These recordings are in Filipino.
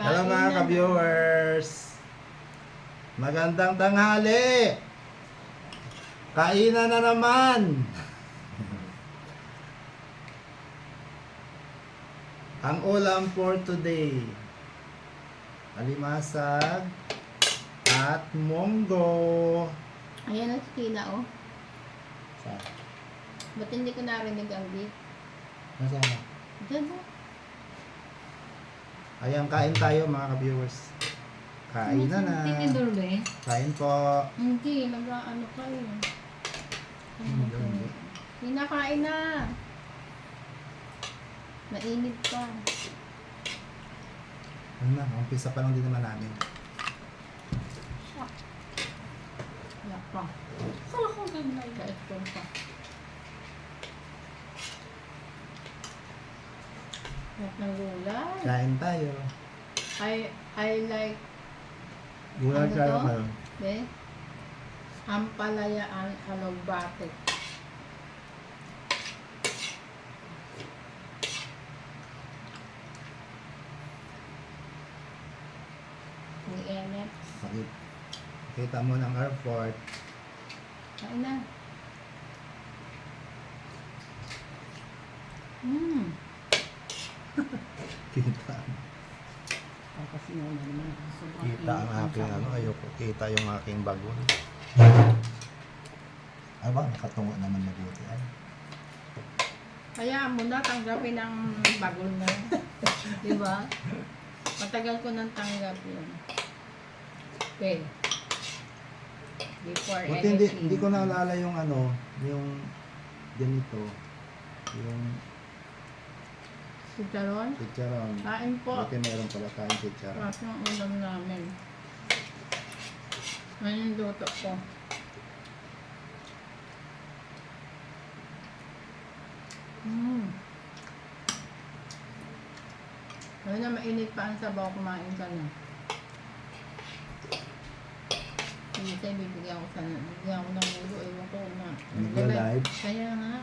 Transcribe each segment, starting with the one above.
Hello mga ka-viewers! Magandang tanghali! Kainan na naman! Ang ulam for today, alimasag at monggo. Ayan ang skila, oh. Sa, Ba't hindi ko narinig ang beat? nasaan na? Diyan, oh. Ayan, kain tayo mga ka-viewers. Kain na na. Kain po. Hindi, nag-ano ka. Hindi, hindi. Pinakain na. Mainit pa. Ano na, umpisa pa lang din naman namin. Wala pa. Kala ko ganda yun. Kahit pa Lahat ng gulay. Kain tayo. I, I like, Gulay Ano tayo to? ngayon. eh, ampalayaan alugbate. Ni Enet. Bakit? Kita mo ng airport. Kain na. Hmm. Kita. Tapos yun naman. Sobrang Kita ang init aking sa- ano, ayoko kita yung aking bagon. Ay ba, nakatungo naman mabuti. Ay. Kaya mo na tanggapin ang bagol mo. Di ba? Matagal ko nang tanggap yun. Okay. Before Buti hindi, anything. hindi ko naalala yung ano, yung ganito. Yung Chicharon? chicharon. Kain po. Buti meron pala tayong chicharon. Tapos yung ulam namin. Ngayon yung luto ko. Mm. Ayun na, mainit pa ang sabaw, kumain ka na. Hindi tayo bibigyan ko sana. Bibigyan ko ng mulo, ewan ko na. Nagla-live? Kaya nga.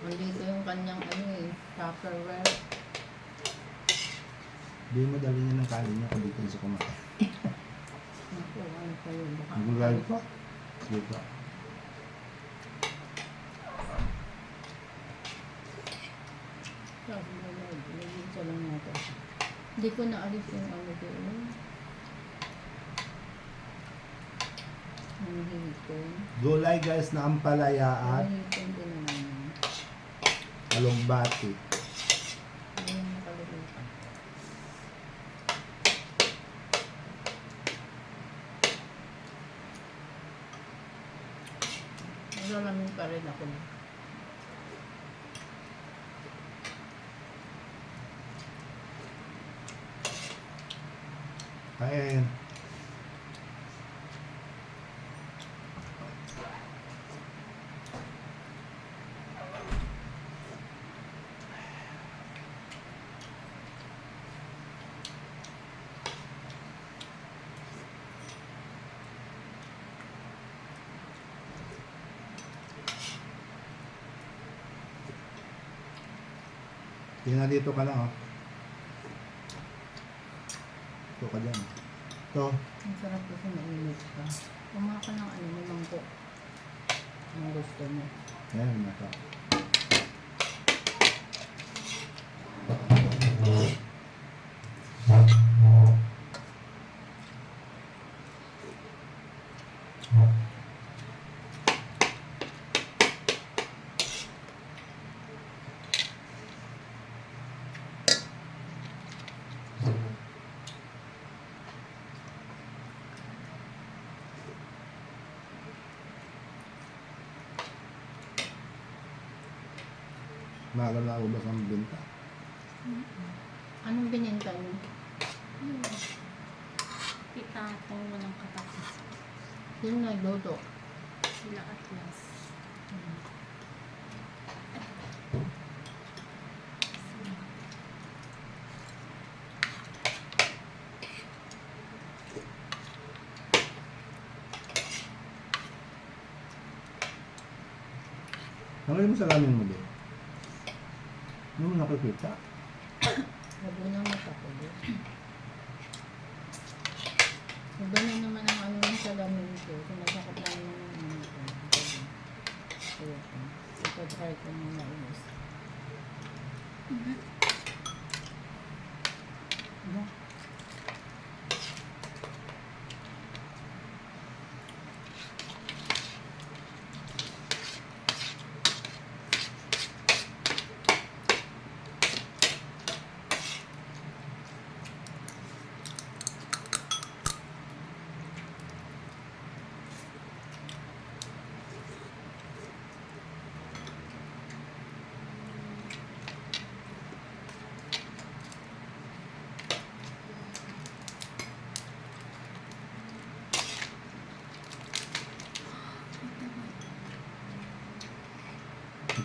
Nandito yung kanyang ano eh, Tupperware. Hindi mo dali niya ng kanin niya kung dito sa kumain. Naku, ano pa yun? Baka Nag-live pa? Dito. Sabi mo na, ilagay ko lang natin. Hindi ko naalis yung ano doon. Ang hipon. Gulay guys na Ang din naman. Yung nakalimutan. Nalamin pa rin ako. Kain. Tingnan dito ka lang oh. Ito ka dyan. Ito. Ang sarap kasi mainit ka. Kumaha ka ng ano, may mangkok. Ang gusto mo. Ayan na ito. Maaga na ubas ang binta. Anong bininta mo? Hmm. Pitapong walang katapos. Yung nagluto. Sila atlas. Tanggalin mo sa lamin mo din. Hindi mo nakikita. Labo na matakulo. Iba na naman ang ano yung sa lamin ko. Sinasakot na naman ang ano ko. Ito, ito, ito, ito, ito, ito, ito, ito, ito, ito,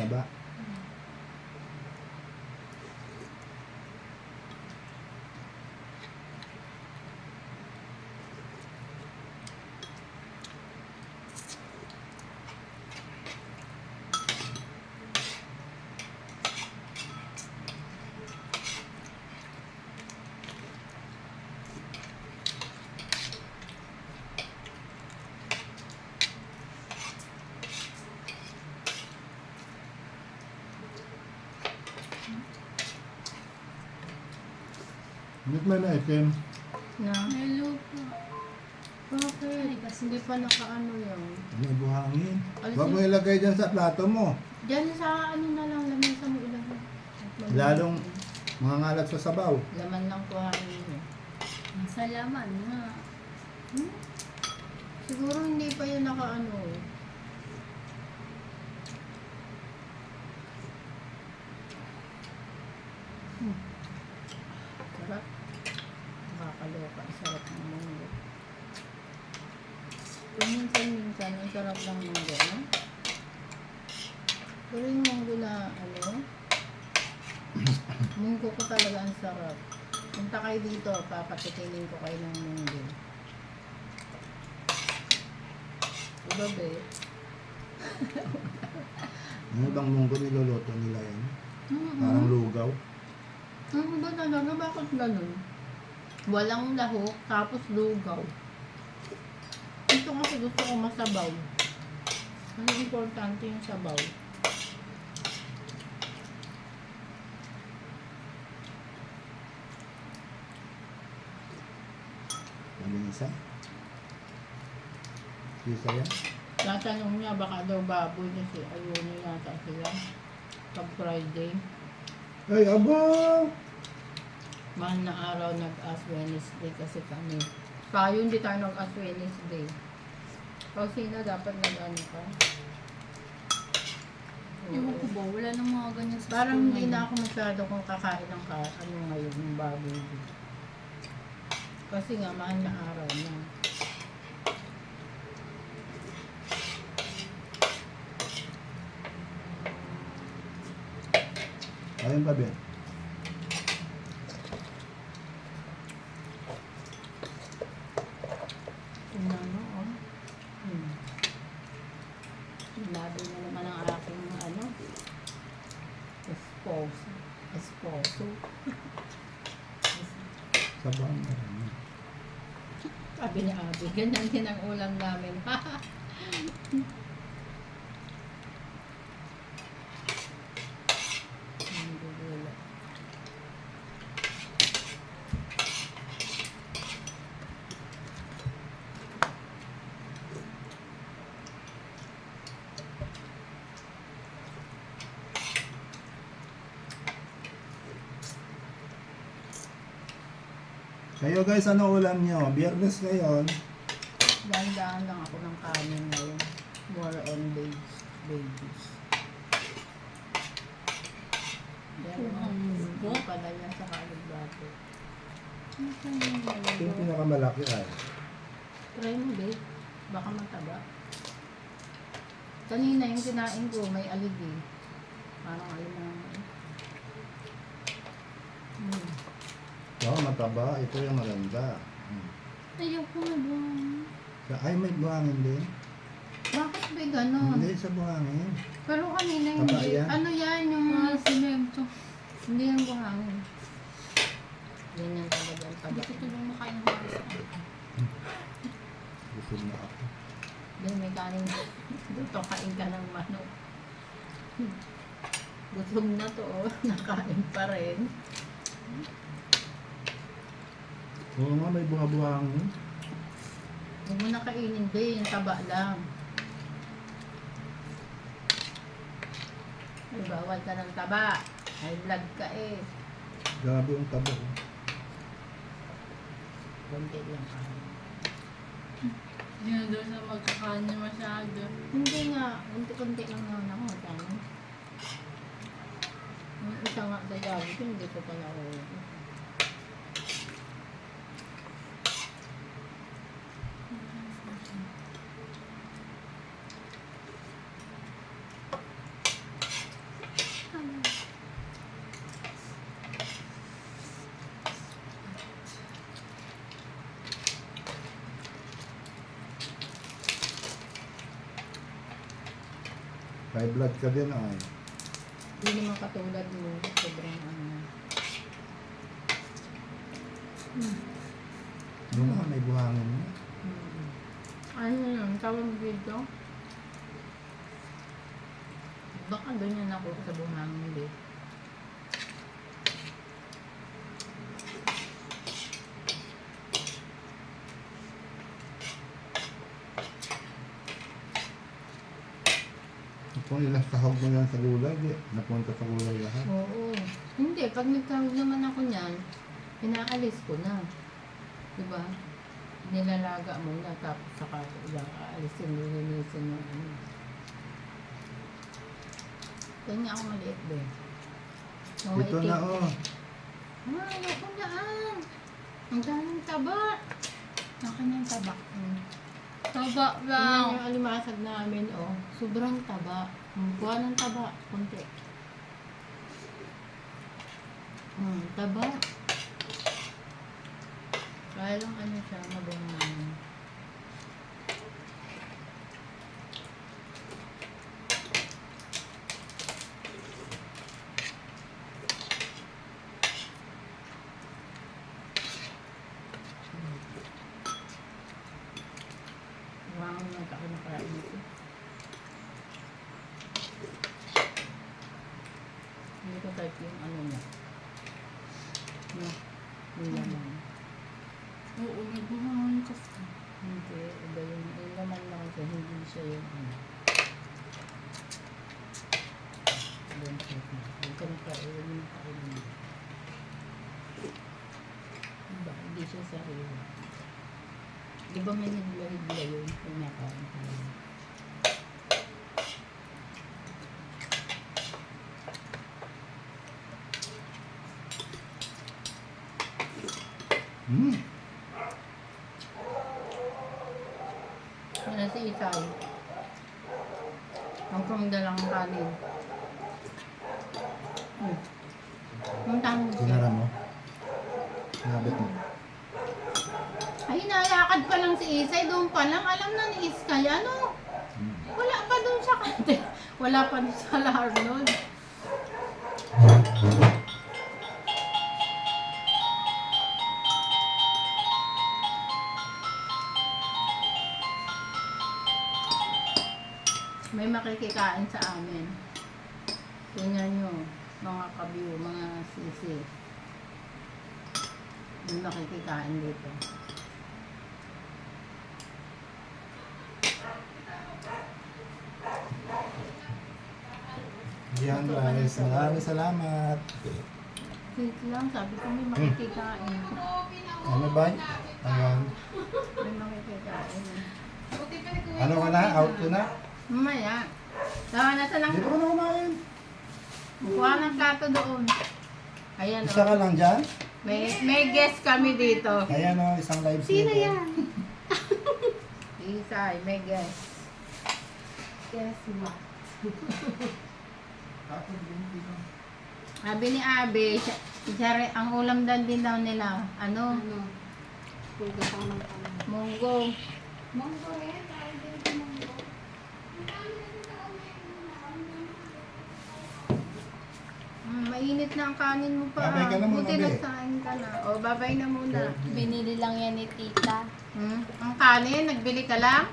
Ang Ba't may na-itim? Na? Hello po. Bakit? Hindi pa nakaano yun. Ano buhangin? Alisin- Huwag mo ilagay dyan sa plato mo. Diyan sa ano na lang, laman sa mo ilagay. Lalong mga ngalat sa sabaw. Laman lang kuhanin mo. Nasa laman nga. Hmm? Siguro hindi pa yun nakaano. eh. Hmm. Sarap. Nakakaloka. Ang sarap ng munggo. Minsan-minsan, ang sarap ng munggo, no? Pero yung munggo na, ano, munggo ko talaga ang sarap. Punta kayo dito, papatitinin ko kayo ng munggo. Diba, be? Ano bang munggo niluluto nila yan? Mm-hmm. Parang lugaw. Ano ba talaga? Bakit ganun? Walang lahok, tapos lugaw. Ito kasi gusto ko masabaw. Ano importante yung sabaw? Yung isa? Isa yan? Tatanong niya, baka daw baboy kasi ayun yata sila. Pag Friday, Ay, aba! mahal na araw nag-Ash Wednesday kasi kami. Tayo hindi tayo nag-Ash Wednesday. Pag sino dapat nag-ano ka? Ewan ko ba, wala nang mga ganyan sa Parang school hindi ngayon. na ako masyado kung kakain ng ka, ano ngayon, yung baboy. Kasi nga, mahal na araw na. Ayun pa, Ben. Tingnan mo, oh. Hmm. Sinabi na naman ang aking, ano, esposo. Esposo. Rin. Sabi niya, Abi, ganyan din ang ulam namin. Ang gugulo. Kayo guys, ano ulam nyo? Biyernes ngayon. Dahan-dahan lang ako ng kanin ngayon. More on babies. Ang Munggo? pala yan sa kalibate. Ito yung pinakamalaki ay. Try mo, babe. Baka mataba. Kanina yung kinain ko, may aligi. Parang alimango. Hmm. mataba. Ito yung maganda. Hmm. Ayoko na buhangin. Sa- Ay, may buhangin din. Bakit ba ganon? Hindi, sa buhangin. Pero kanina hindi. Taba. Ano yan yung mga simento? Hindi yan buhangin. Ganyan talaga ang Hindi taba. ko tulong makain ng mga Busog na ako. Doon may kanin. Dito kain ka ng manok. Gutom na to, oh. nakain pa rin. Oo nga, may buha-buhang yun. Huwag mo na kainin din, taba lang. Ay, bawal ka ng taba. Ay, blood ka eh. Grabe yung tabo. Kunti lang kain. Hindi na daw siya magkakanin masyado. Hindi nga, kunti-kunti lang naman ako. Dami. Yung isa nga sa ko, hindi ko pa nakuha. High blood ka din ay. Hindi naman katulad mo. Sobrang ano. Yung nga, may buhangin mo. Hmm. Ano yun? Tawag dito? Baka ganyan ako sa bumangin din. Kung ilang sahog mo yan sa gulay, di, napunta sa gulay lahat. Oo. Hindi, pag nagkawag naman ako niyan, pinaalis ko na. Diba? Nilalaga mo na, tapos saka ilang aalisin, nilinisin yung ano. Kaya nga ako maliit din. Mga Ito na oh. Ah, ako na. Ang daming taba. Akin yung taba. Hmm. Taba lang. yung alimasag namin, oh. Sobrang taba. Kuha ng taba. Kunti. Hmm, taba. Kaya lang ano siya, mabangan. Wow, nagkako na pala dito. Hindi ko type yung ano niya. No, yung laman. Oo, nagbuhangan kasi. Hindi, iba yung, yung laman lang siya, hindi siya yung ano. Don't type na. Huwag ka nakain, mo nakain. Diba, hindi siya sarili. Di ba may nagla-higla yun? Kung nakain ka yun. Hmm. Ano si Isay? Ang kumdalang kanin. Hmm. Ang tamo siya. Sinara mo. Sinabit mo. Ay, nalakad pa lang si Isay. Doon pa lang. Alam na ni Iskay. Ano? Hmm. Wala pa doon sa kante. Wala pa doon sa Larnod. May makikikain sa amin. Tingnan nyo, mga kabiyo, mga sisi. May makikikain dito. Yan guys, maraming salamat. Wait lang, sabi ko may makikikain. Ano ba? Ayan. May makikikain. Ano ka na? Out ko na? Mamaya. Tawa na sa lang. Dito ka na kumain. Kuha ng plato doon. Ayan Isa o. ka lang dyan? May, may guest kami dito. Ayan o, isang live Sino stream. yan? Isay, may guest. Guess what? Sabi ni Abe, siya, siya rin- ang ulam dan din daw nila. Ano? Ano? Puga pa ng ano. Munggo. Monggo rin. Mainit na ang kanin mo pa. Babay ka na muna, Buti Be. nagsain ka na. O, babay na muna. Binili lang yan ni tita. Hmm? Ang kanin, nagbili ka lang?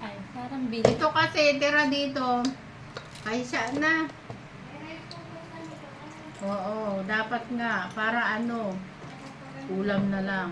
Ay, parang bili. Ito kasi, tira dito. Ay, siya na. Oo, dapat nga. Para ano, ulam na lang.